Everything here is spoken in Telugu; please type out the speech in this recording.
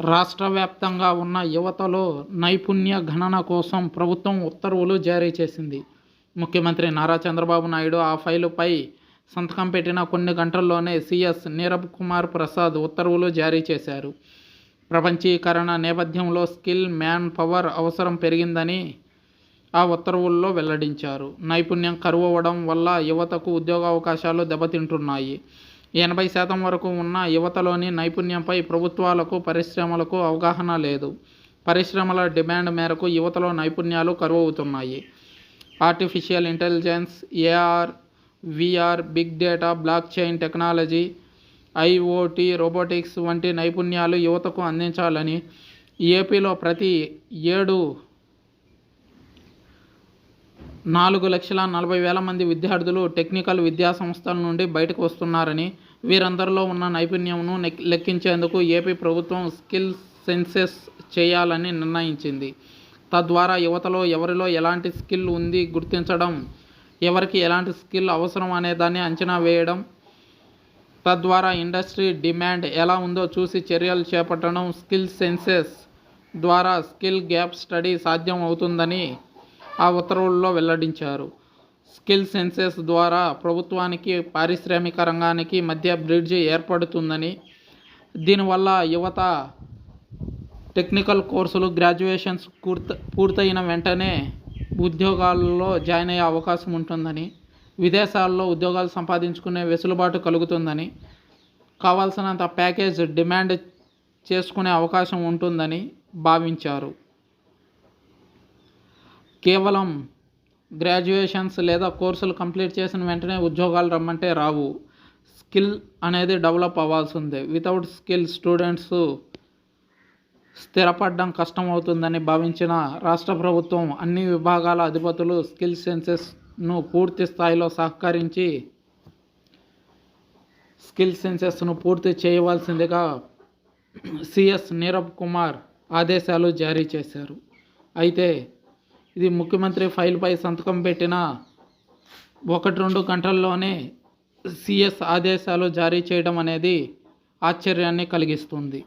రాష్ట్ర వ్యాప్తంగా ఉన్న యువతలో నైపుణ్య గణన కోసం ప్రభుత్వం ఉత్తర్వులు జారీ చేసింది. ముఖ్యమంత్రి నారా చంద్రబాబు నాయుడు ఆ ఫైలుపై సంతకం పెట్టిన కొన్ని గంటల్లోనే సీఎస్ నీరబ్ కుమార్ ప్రసాద్ ఉత్తర్వులు జారీ చేశారు. ప్రపంచీకరణ నేపథ్యంలో స్కిల్ మ్యాన్ పవర్ అవసరం పెరిగిందని ఆ ఉత్తర్వుల్లో వెల్లడించారు. నైపుణ్యం కరువవడం వల్ల యువతకు ఉద్యోగావకాశాలు దెబ్బతింటున్నాయి. ఎనభై శాతం వరకు ఉన్న యువతలోని నైపుణ్యంపై ప్రభుత్వాలకు పరిశ్రమలకు అవగాహన లేదు. పరిశ్రమల డిమాండ్ మేరకు యువతలో నైపుణ్యాలు కరువవుతున్నాయి. Artificial intelligence AR VR big data blockchain technology IoT robotics వంటి నైపుణ్యాలు యువతకు అందించాలని ఏపీలో ప్రతి ఏడు నాలుగు లక్షల నలభై వేల మంది విద్యార్థులు టెక్నికల్ విద్యా సంస్థల నుండి బయటకు వస్తున్నారని వీరందరిలో ఉన్న నైపుణ్యంను లెక్కించేందుకు ఏపీ ప్రభుత్వం స్కిల్ సెన్సెస్ చేయాలని నిర్ణయించింది. తద్వారా యువతలో ఎవరిలో ఎలాంటి స్కిల్ ఉంది గుర్తించడం ఎవరికి ఎలాంటి స్కిల్ అవసరం అనే దాన్ని అంచనా వేయడం తద్వారా ఇండస్ట్రీ డిమాండ్ ఎలా ఉందో చూసి చర్యలు చేపట్టడం స్కిల్ సెన్సెస్ ద్వారా స్కిల్ గ్యాప్ స్టడీ సాధ్యం అవుతుందని ఆ ఉత్తర్వుల్లో వెల్లడించారు. స్కిల్ సెన్సెస్ ద్వారా ప్రభుత్వానికి పారిశ్రామిక రంగానికి మధ్య బ్రిడ్జ్ ఏర్పడుతుందని దీనివల్ల యువత టెక్నికల్ కోర్సులు గ్రాడ్యుయేషన్స్ పూర్త పూర్తయిన వెంటనే ఉద్యోగాల్లో జాయిన్ అయ్యే అవకాశం ఉంటుందని విదేశాల్లో ఉద్యోగాలు సంపాదించుకునే వెసులుబాటు కలుగుతుందని కావాల్సినంత ప్యాకేజ్ డిమాండ్ చేసుకునే అవకాశం ఉంటుందని భావించారు. కేవలం గ్రాడ్యుయేషన్స్ లేదా కోర్సులు కంప్లీట్ చేసిన వెంటనే ఉద్యోగాలు రమ్మంటే రావు. స్కిల్ అనేది డెవలప్ అవ్వాల్సిందే. వితౌట్ స్కిల్ స్టూడెంట్స్ స్థిరపడడం కష్టం అవుతుందని భావించిన రాష్ట్ర ప్రభుత్వం అన్ని విభాగాల అధిపతులు స్కిల్ సెన్సెస్ను పూర్తి స్థాయిలో సహకరించి స్కిల్ సెన్సెస్ను పూర్తి చేయవలసిందిగా సిఎస్ నీరబ్ కుమార్ ఆదేశాలు జారీ చేశారు. అయితే ఇది ముఖ్యమంత్రి ఫైల్పై సంతకం పెట్టిన ఒకటి రెండు గంటల్లోనే సిఎస్ ఆదేశాలు జారీ చేయడం అనేది ఆశ్చర్యాన్ని కలిగిస్తుంది.